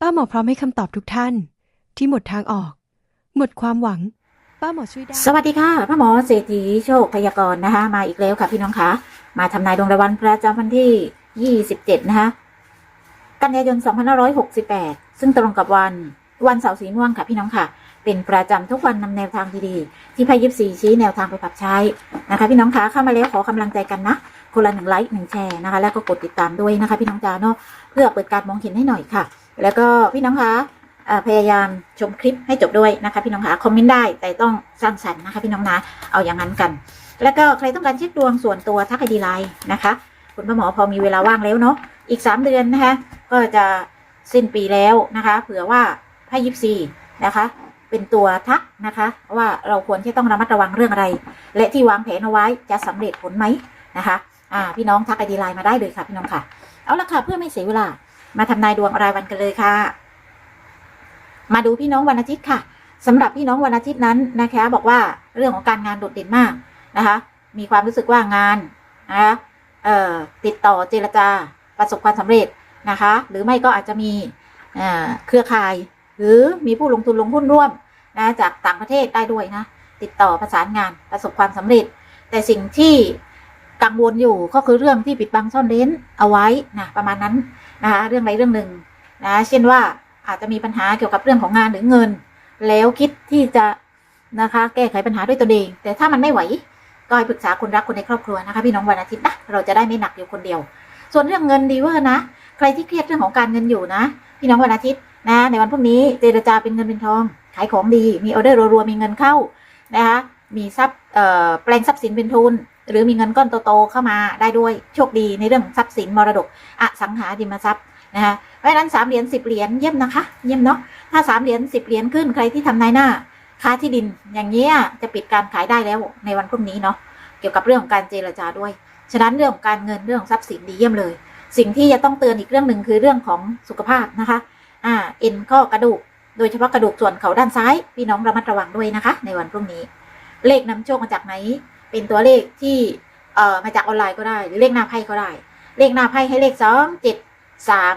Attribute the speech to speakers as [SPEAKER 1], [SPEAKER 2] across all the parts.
[SPEAKER 1] ป้าหมอพร้อมให้คำตอบทุกท่าน ที่หมดทางออก หมดความหวัง ป้าหมอช่วยได้
[SPEAKER 2] สวัสดีค่ะพ่อหมอเศรษฐีโชคพยากรณ์นะคะ มาอีกแล้วค่ะพี่น้องคะมาทำนายดวงรายวันประจำวันที่ 27 นะคะ กันยายน 2568 ซึ่งตรงกับวันวันเสาร์สีม่วงค่ะพี่น้องค่ะ เป็นประจำทุกวันนำแนวทางดีๆ ที่พายยิบสีชี้แนวทางไปปรับใช้นะคะ พี่น้องคะเข้ามาแล้วขอกำลังใจกันนะคนละหนึ่งไลค์หนึ่งแชร์นะคะ แล้วก็กดติดตามด้วยนะคะ พี่น้องจ้าเนาะเพื่อเปิดการมองเห็นให้หน่อยค่ะ แล้วก็พี่น้องคะพยายามชมคลิปให้จบด้วยนะคะ พี่น้องคะคอมเมนต์ได้แต่ต้องสร้างสรรค์นะคะ พี่น้องนะเอาอย่างนั้นกัน แล้วก็ใครต้องการเช็คดวงส่วนตัวทักไอดีไลน์นะคะ คุณพ่อหมอพอมีเวลาว่างแล้วเนาะอีก 3 เดือนนะคะ ก็จะสิ้นปีแล้วนะคะ เผื่อว่าไพ่ยิปซีนะคะ เป็นตัวทักนะคะ ว่าเราควรที่ต้องระมัดระวังเรื่องอะไร และที่วางแผนเอาไว้จะสำเร็จผลไหมนะคะ อ่าพี่น้องทักไอดีไลน์มาได้เลยค่ะพี่น้องค่ะ เอาละค่ะเพื่อไม่เสียเวลา มาทำนายดวงรายวันกันเลยค่ะ มาดูพี่น้องวันอาทิตย์ค่ะสำหรับพี่น้องวันอาทิตย์นั้นนะคะ บอกว่าเรื่องของการงานโดดเด่นมากนะคะ มีความรู้สึกว่างานนะคะเอ่อติดต่อเจรจาประสบความสำเร็จนะคะ หรือไม่ก็อาจจะมีเอ่อเครือข่าย หรือมีผู้ลงทุนลงหุ้นร่วมนะจากต่างประเทศได้ด้วยนะ ติดต่อประสานงานประสบความสำเร็จ แต่สิ่งที่กังวลอยู่ก็คือเรื่องที่ปิดบังซ่อนเร้นเอาไว้นะประมาณนั้น นะคะเรื่องใดเรื่องหนึ่งนะเช่นว่าอาจจะมีปัญหาเกี่ยวกับเรื่องของงานหรือเงิน แล้วคิดที่จะนะคะแก้ไขปัญหาด้วยตัวเอง แต่ถ้ามันไม่ไหวก็ให้ปรึกษาคนรักคนในครอบครัวนะคะพี่น้องวันอาทิตย์นะเราจะได้ไม่หนักอยู่คนเดียว ส่วนเรื่องเงินดีเวอร์นะ ใครที่เครียดเรื่องของการเงินอยู่นะ พี่น้องวันอาทิตย์นะ ในวันพรุ่งนี้เจรจาเป็นเงินเป็นทอง ขายของดี มีออเดอร์รัวๆมีเงินเข้านะคะมีทรัพย์เอ่อแปลงทรัพย์สินเป็นทุน หรือมีเงินก้อนโตๆเข้ามาได้ด้วยโชคดีในเรื่องทรัพย์สินมรดกอสังหาริมทรัพย์นะคะเพราะฉะนั้นสามเหรียญสิบเหรียญเยี่ยมนะคะ เยี่ยมเนาะถ้าสามเหรียญสิบเหรียญขึ้นใครที่ทำนายหน้า ค้าที่ดินอย่างนี้ยจะปิดการขายได้แล้วในวันพรุ่งนี้เนาะเกี่ยวกับเรื่องของการเจรจาด้วย ฉะนั้นเรื่องของการเงินเรื่องทรัพย์สินดีเยี่ยมเลย สิ่งที่จะต้องเตือนอีกเรื่องหนึ่งคือเรื่องของสุขภาพนะคะอ่าเอ็นข้อกระดูกโดยเฉพาะกระดูกส่วนเขาด้านซ้าย พี่น้องระมัดระวังด้วยนะคะ ในวันพรุ่งนี้ เลขนำโชคมาจากไหน เป็นตัวเลขที่เอ่อมาจากออนไลน์ก็ได้ หรือเลขหน้าไพ่ก็ได้ เลขหน้าไพ่ให้เลขสองเจ็ดสาม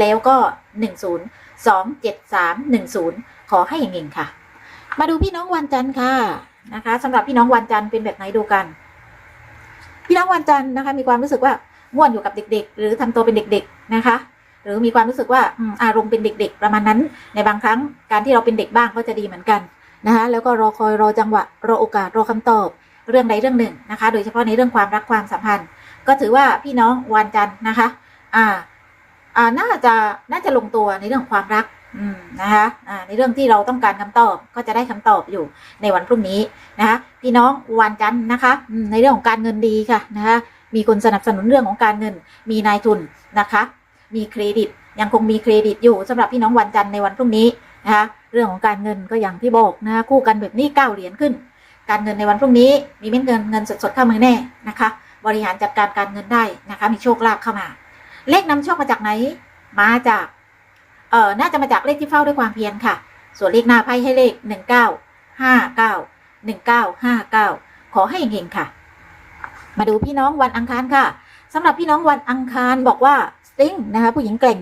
[SPEAKER 2] แล้วก็หนึ่งศูนย์สองเจ็ดสามหนึ่งศูนย์ขอให้อย่างเงค่ะ มาดูพี่น้องวันจันทร์ค่ะนะคะสำหรับพี่น้องวันจันทร์เป็นแบบไหนดูกัน พี่น้องวันจันทร์นะคะ มีความรู้สึกว่าง่วนอยู่กับเด็ก ๆ หรือทำตัวเป็นเด็ก ๆนะคะ หรือมีความรู้สึกว่าอารมณ์เป็นเด็ก ๆ ประมาณนั้น ในบางครั้งการที่เราเป็นเด็กบ้างก็จะดีเหมือนกันนะคะแล้วก็รอคอยรอจังหวะรอโอกาสรอคำตอบ เรื่องใดเรื่องหนึ่งนะคะ โดยเฉพาะในเรื่องความรักความสัมพันธ์ ก็ถือว่าพี่น้องวันจันทร์นะคะ อ่า อ่าน่าจะน่าจะลงตัวในเรื่องความรักอืมนะคะอ่าในเรื่องที่เราต้องการคำตอบก็จะได้คำตอบอยู่ในวันพรุ่งนี้นะคะพี่น้องวันจันทร์นะคะในเรื่องของการเงินดีค่ะนะคะมีคนสนับสนุนเรื่องของการเงิน มีนายทุนนะคะ มีเครดิตยังคงมีเครดิตอยู่สำหรับพี่น้องวันจันทร์ในวันพรุ่งนี้นะคะเรื่องของการเงินก็อย่างที่บอกนะคะคู่กันแบบนี้เก้าเหรียญขึ้น การเงินในวันพรุ่งนี้ มีเม็ดเงินเงินสดๆเข้ามือแน่นะคะ บริหารจัดการการเงินได้นะคะ มีโชคลาภเข้ามา เลขนำโชคมาจากไหน มาจากเอ่อน่าจะมาจากเลขที่เฝ้าด้วยความเพียรค่ะ ส่วนเลขหน้าไพ่ให้เลขหนึ่งเก้าห้าเก้าหนึ่งเก้าห้าเก้าขอให้เฮงๆค่ะ มาดูพี่น้องวันอังคารค่ะสำหรับพี่น้องวันอังคารบอกว่าสติงนะคะผู้หญิงเก่ง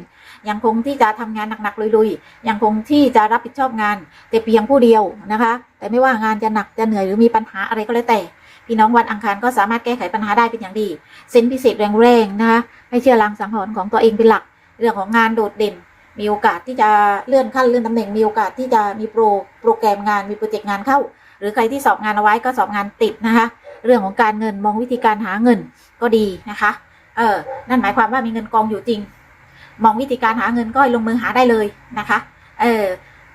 [SPEAKER 2] ยังคงที่จะทำงานหนักๆลุยๆยังคงที่จะรับผิดชอบงานแต่เพียงผู้เดียวนะคะ แต่ไม่ว่างานจะหนักจะเหนื่อยหรือมีปัญหาอะไรก็แล้วแต่ พี่น้องวันอังคารก็สามารถแก้ไขปัญหาได้เป็นอย่างดีเซนส์พิเศษแรงๆนะคะให้เชื่อลางสังหรณ์ของตัวเองเป็นหลัก เรื่องของงานโดดเด่น มีโอกาสที่จะเลื่อนขั้นเลื่อนตำแหน่งมีโอกาสที่จะมีโปรโปรแกรมงานมีโปรเจกต์งานเข้า หรือใครที่สอบงานเอาไว้ก็สอบงานติดนะคะเรื่องของการเงินมองวิธีการหาเงินก็ดีนะคะ เออ นั่นหมายความว่ามีเงินกองอยู่จริง มองวิธีการหาเงินก็ให้ลงมือหาได้เลยนะคะเออ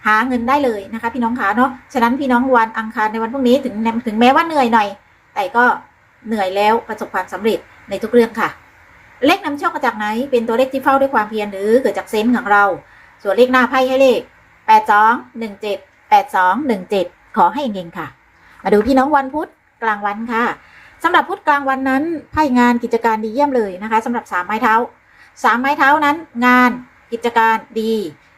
[SPEAKER 2] หาเงินได้เลยนะคะ พี่น้องขาเนาะฉะนั้นพี่น้องวันอังคารในวันพรุ่งนี้ถึงถึงแม้ว่าเหนื่อยหน่อย แต่ก็เหนื่อยแล้วประสบความสำเร็จในทุกเรื่องค่ะ เลขนำโชคมาจากไหน เป็นตัวเลขที่เฝ้าด้วยความเพียรหรือเกิดจากเซนส์ของเรา ส่วนเลขหน้าไพ่ให้เลข 8 2 1 7 8 2 1 7 ขอให้เงๆค่ะ มาดูพี่น้องวันพุธกลางวันค่ะสำหรับพุธกลางวันนั้นไพ่งานกิจการดีเยี่ยมเลยนะคะสำหรับสามไม้เท้า สามไม้เท้านั้น งานกิจการดี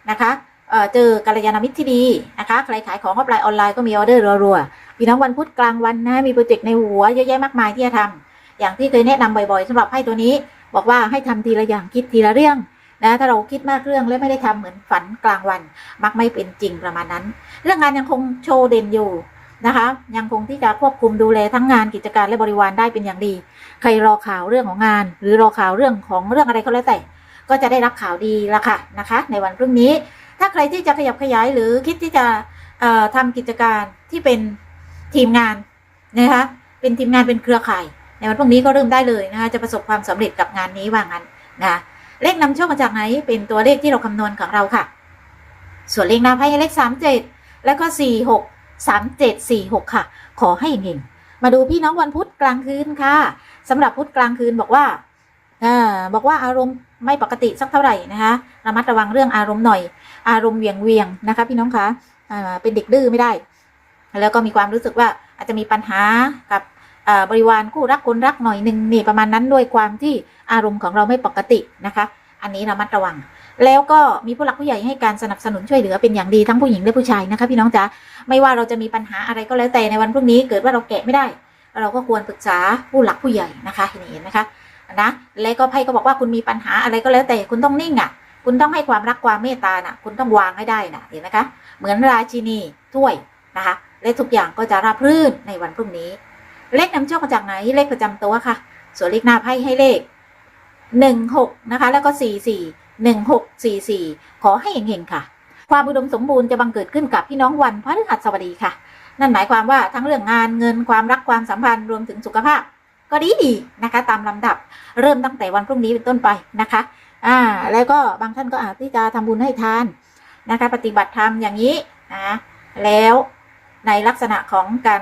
[SPEAKER 2] นะคะเเจอกัลยาณมิตรที่ดีนะคะ ใครขายของออฟไลน์ออนไลน์ก็มีออเดอร์รัวๆพี่น้องวันพุธกลางวันนะมีโปรเจกต์ในหัวเยอะแยะมากมายที่จะทำอย่างที่เคยแนะนำบ่อยๆสำหรับไพ่ตัวนี้ บอกว่าให้ทำทีละอย่างคิดทีละเรื่องนะถ้าเราคิดมากเรื่องและไม่ได้ทำเหมือนฝันกลางวัน มักไม่เป็นจริงประมาณนั้น เรื่องงานยังคงโชว์เด่นอยู่ นะคะ ยังคงที่จะควบคุมดูแลทั้งงานกิจการและบริวารได้เป็นอย่างดี ใครรอข่าวเรื่องของงาน หรือรอข่าวเรื่องของเรื่องอะไรก็แล้วแต่ ก็จะได้รับข่าวดีละค่ะนะคะ ในวันพรุ่งนี้ ถ้าใครที่จะขยับขยายหรือคิดที่จะเอ่อทำกิจการที่เป็นทีมงานนะคะเป็นทีมงานเป็นเครือข่าย ในวันพรุ่งนี้ก็เริ่มได้เลยนะคะจะประสบความสำเร็จกับงานนี้ว่างั้นนะเลขนำโชคมาจากไหนเป็นตัวเลขที่เราคำนวณของเราค่ะ ส่วนเลขหน้าไพ่เลขสามเจ็ดแล้วก็สี่หก สามเจ็ดสี่หกค่ะ ขอให้เห็นมาดูพี่น้องวันพุธกลางคืนค่ะสำหรับพุธกลางคืนบอกว่าอบอกว่าอารมณ์ไม่ปกติสักเท่าไหร่นะคะระมัดระวังเรื่องอารมณ์หน่อย อารมณ์เวียงเวียงนะคะ พี่น้องคะเป็นเด็กดื้อไม่ได้ แล้วก็มีความรู้สึกว่าอาจจะมีปัญหากับบริวารคู่รักคนรักหน่อยหนึ่งนี่ประมาณนั้นด้วยความที่อารมณ์ของเราไม่ปกตินะคะ อันนี้ระมัดระวัง แล้วก็มีผู้หลักผู้ใหญ่ให้การสนับสนุนช่วยเหลือเป็นอย่างดีทั้งผู้หญิงและผู้ชายนะคะพี่น้องจ๊ะไม่ว่าเราจะมีปัญหาอะไรก็แล้วแต่ในวันพรุ่งนี้เกิดว่าเราแกะไม่ได้ เราก็ควรปรึกษาผู้หลักผู้ใหญ่นะคะเห็นเห็นะคะนะแล้วก็ไพ่ก็บอกว่าคุณมีปัญหาอะไรก็แล้วแต่คุณต้องนิ่งอะ คุณต้องให้ความรักความเมตตาน่ะ คุณต้องวางให้ได้น่ะเห็นไหมคะเหมือนราชินีถ้วยนะคะ และทุกอย่างก็จะราบรื่นในวันพรุ่งนี้ เลขนำโชคมาจากไหนเลขประจำตัวค่ะ ส่วนเลขหน้าไพ่ให้เลขหนึ่งหกนะคะ แล้วก็สี่สี่ หนึ่งหกสี่สี่ขอให้เฮงๆค่ะ ความอุดมสมบูรณ์จะบังเกิดขึ้นกับพี่น้องวันพฤหัสบดีค่ะ นั่นหมายความว่าทั้งเรื่องงานเงินความรักความสัมพันธ์รวมถึงสุขภาพ ก็ดีดีๆนะคะ ตามลำดับเริ่มตั้งแต่วันพรุ่งนี้เป็นต้นไปนะคะอ่าแล้วก็บางท่านก็อาจที่จะทำบุญให้ทานนะคะ ปฏิบัติธรรมอย่างนี้นะแล้วในลักษณะของการ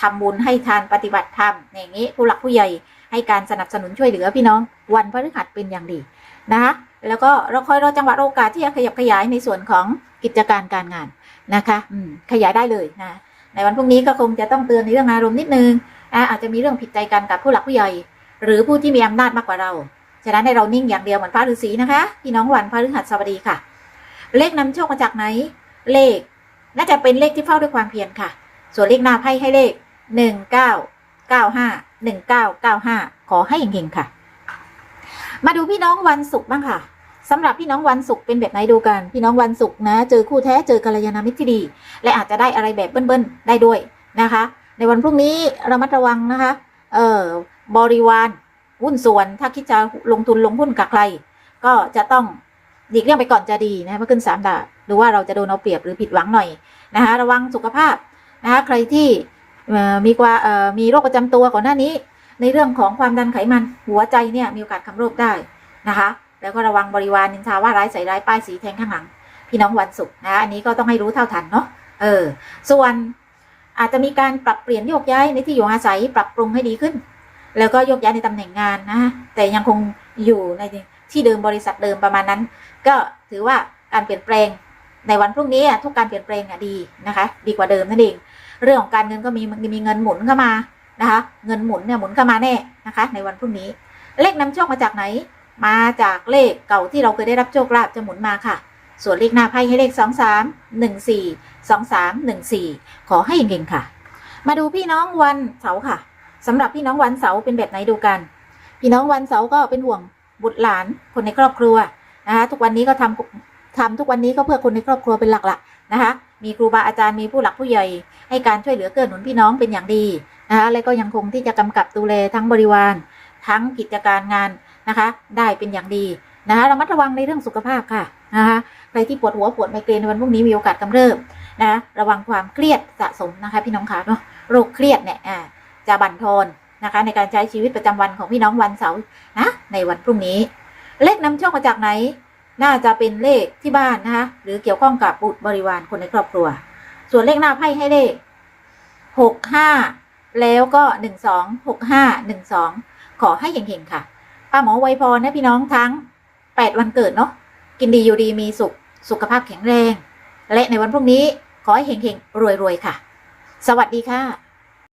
[SPEAKER 2] ทำบุญให้ทานปฏิบัติธรรมอย่างนี้ผู้หลักผู้ใหญ่ ให้การสนับสนุนช่วยเหลือพี่น้องวันพฤหัสเป็นอย่างดีนะคะแล้วก็เราคอยรอจังหวะโอกาสที่จะขยับขยายในส่วนของกิจการการงานนะคะอืมขยายได้เลยนะในวันพรุ่งนี้ก็คงจะต้องเตือนในเรื่องอารมณ์นิดนึงอาจจะมีเรื่องผิดใจกันกับผู้หลักผู้ใหญ่ หรือผู้ที่มีอำนาจมากกว่าเราฉะนั้นให้เรานิ่งอย่างเดียวเหมือนพระฤาษีนะคะพี่น้องวันพฤหัสบดีค่ะ เลขนำโชคมาจากไหน เลข น่าจะเป็นเลขที่เฝ้าด้วยความเพียรค่ะ ส่วนเลขหน้าไพ่ให้เลขหนึ่งเก้า เก้าห้าหนึ่งเก้าเก้าห้าขอให้เก่งๆค่ะ มาดูพี่น้องวันศุกร์บ้างค่ะสำหรับพี่น้องวันศุกร์เป็นแบบไหนดูกัน พี่น้องวันศุกร์นะ เจอคู่แท้เจอกัลยาณมิตรที่ดี และอาจจะได้อะไรแบบเบิ้ลๆได้ด้วยนะคะ ในวันพรุ่งนี้ระมัดระวังนะคะ เออบริวารหุ้นส่วนถ้าคิดจะลงทุนลงหุ้นกับใคร ก็จะต้องหลีกเลี่ยงไปก่อนจะดีนะเมื่อขึ้นสามดาบหรือว่าเราจะโดนเอาเปรียบหรือผิดหวังหน่อยนะคะระวังสุขภาพนะคะใครที่ มีกว่ามีโรคประจำตัวก่อนหน้านี้ ในเรื่องของความดันไขมันหัวใจเนี่ยมีโอกาสคำโรคได้นะคะ แล้วก็ระวังบริวารนินทาว่าร้ายใส่ร้ายป้ายสีแทงข้างหลัง พี่น้องวันศุกร์นะอันนี้ก็ต้องให้รู้เท่าทันเนาะเออ ส่วนอาจจะมีการปรับเปลี่ยนโยกย้ายในที่อยู่อาศัยปรับปรุงให้ดีขึ้น แล้วก็โยกย้ายในตำแหน่งงานนะแต่ยังคงอยู่ในที่เดิมบริษัทเดิมประมาณนั้น ก็ถือว่าการเปลี่ยนแปลงในวันพรุ่งนี้ทุกการเปลี่ยนแปลงอะดีนะคะ ดีกว่าเดิมนั่นเอง เรื่องของการเงินก็มีมีเงินหมุนเข้ามานะคะ เงินหมุนเนี่ยหมุนเข้ามาแน่นะคะ ในวันพรุ่งนี้ เลขนำโชคมาจากไหน มาจากเลขเก่าที่เราเคยได้รับโชคลาภจะหมุนมาค่ะ ส่วนเลขหน้าไพ่ให้เลขสองสามหนึ่งสี่สองสามหนึ่งสี่ขอให้เก่งๆค่ะ มาดูพี่น้องวันเสาร์ค่ะสำหรับพี่น้องวันเสาร์เป็นแบบไหนดูกัน พี่น้องวันเสาร์ก็เป็นห่วงบุตรหลานคนในครอบครัวนะคะทุกวันนี้ก็ทำทำทุกวันนี้ก็เพื่อคนในครอบครัวเป็นหลักละนะคะ มีครูบาอาจารย์มีผู้หลักผู้ใหญ่ ให้การช่วยเหลือเกื้อหนุนพี่น้องเป็นอย่างดีนะคะและก็ยังคงที่จะกำกับดูแลทั้งบริวาร ทั้งกิจการงานนะคะ ได้เป็นอย่างดีนะคะระมัดระวังในเรื่องสุขภาพค่ะนะคะใครที่ปวดหัวปวดไมเกรนในวันพรุ่งนี้มีโอกาสกำเริบนะะระวังความเครียดสะสมนะคะ พี่น้องคะเนาะโรคเครียดเนี่ยจะบั่นทอนนะคะ ในการใช้ชีวิตประจำวันของพี่น้องวันเสาร์นะในวันพรุ่งนี้ เลขนำโชคมาจากไหน น่าจะเป็นเลขที่บ้านนะคะหรือเกี่ยวข้องกับบุตรบริวารคนในครอบครัว ส่วนเลขหน้าไพ่ให้เลขหกห้าแล้วก็หนึ่งสองหกห้าหนึ่งสองขอให้เฮงๆค่ะป้าหมอไวพรนะพี่น้องทั้งแปดวันเกิดเนาะกินดีอยู่ดีมีสุขสุขภาพแข็งแรง และในวันพรุ่งนี้ขอให้เฮงๆรวยๆค่ะ สวัสดีค่ะ